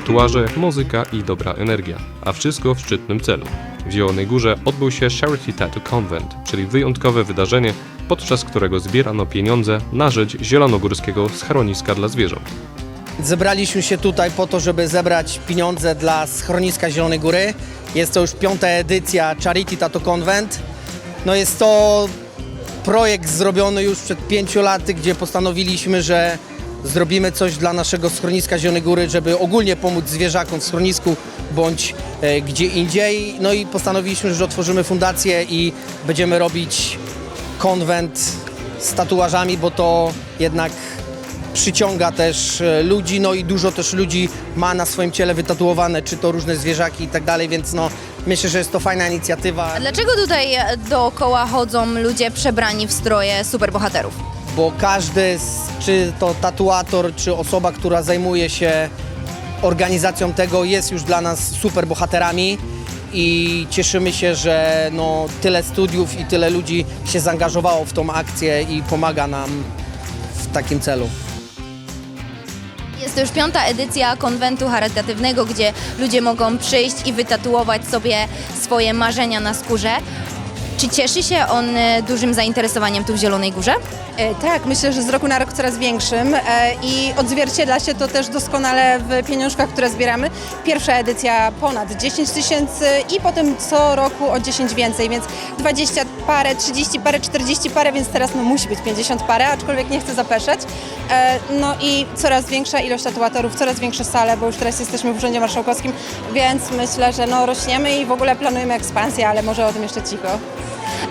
tatuaże, muzyka i dobra energia, a wszystko w szczytnym celu. W Zielonej Górze odbył się Charity Tattoo Convent, czyli wyjątkowe wydarzenie, podczas którego zbierano pieniądze na rzecz zielonogórskiego schroniska dla zwierząt. Zebraliśmy się tutaj po to, żeby zebrać pieniądze dla schroniska Zielonej Góry. Jest to już piąta edycja Charity Tattoo Convent. No jest to projekt zrobiony już przed pięciu laty, gdzie postanowiliśmy, że zrobimy coś dla naszego schroniska Zielonej Góry, żeby ogólnie pomóc zwierzakom w schronisku bądź e, gdzie indziej. No i postanowiliśmy, że otworzymy fundację i będziemy robić konwent z tatuażami, bo to jednak przyciąga też e, ludzi, no i dużo też ludzi ma na swoim ciele wytatuowane, czy to różne zwierzaki i tak dalej, więc no myślę, że jest to fajna inicjatywa, Dlaczego tutaj e, dookoła chodzą ludzie przebrani w stroje superbohaterów? Bo każdy, z- czy to tatuator, czy osoba, która zajmuje się organizacją tego, jest już dla nas super bohaterami i cieszymy się, że no, tyle studiów i tyle ludzi się zaangażowało w tą akcję i pomaga nam w takim celu. Jest to już piąta edycja konwentu charytatywnego, gdzie ludzie mogą przyjść i wytatuować sobie swoje marzenia na skórze. Czy cieszy się on e, dużym zainteresowaniem tu w Zielonej Górze? E, Tak, myślę, że z roku na rok coraz większym e, i odzwierciedla się to też doskonale w pieniążkach, które zbieramy. Pierwsza edycja ponad 10 tysięcy i potem co roku o 10 więcej, więc 20 parę, 30 parę, 40 parę, więc teraz no, musi być 50 parę, aczkolwiek nie chcę zapeszać. No i coraz większa ilość tatuatorów, coraz większe sale, bo już teraz jesteśmy w Urzędzie Marszałkowskim, więc myślę, że no, rośniemy i w ogóle planujemy ekspansję, ale może o tym jeszcze cicho.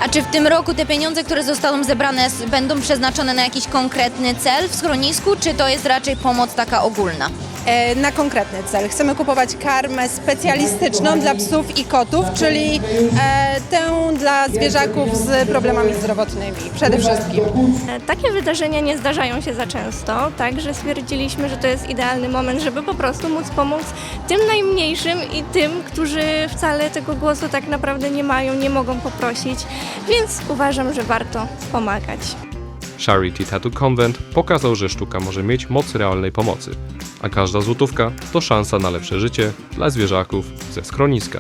A czy w tym roku te pieniądze, które zostaną zebrane, będą przeznaczone na jakiś konkretny cel w schronisku, czy to jest raczej pomoc taka ogólna? E, na konkretny cel. Chcemy kupować karmę specjalistyczną dla psów i kotów, czyli e, tę dla zwierzaków z problemami zdrowotnymi przede wszystkim. E, Takie wydarzenia nie zdarzają się za często, także stwierdziliśmy, że to jest idealny moment, żeby po prostu móc pomóc tym najmniejszym i tym, którzy wcale tego głosu tak naprawdę nie mają, nie mogą poprosić, więc uważam, że warto pomagać. Charity Tattoo Convent pokazał, że sztuka może mieć moc realnej pomocy, a każda złotówka to szansa na lepsze życie dla zwierzaków ze schroniska.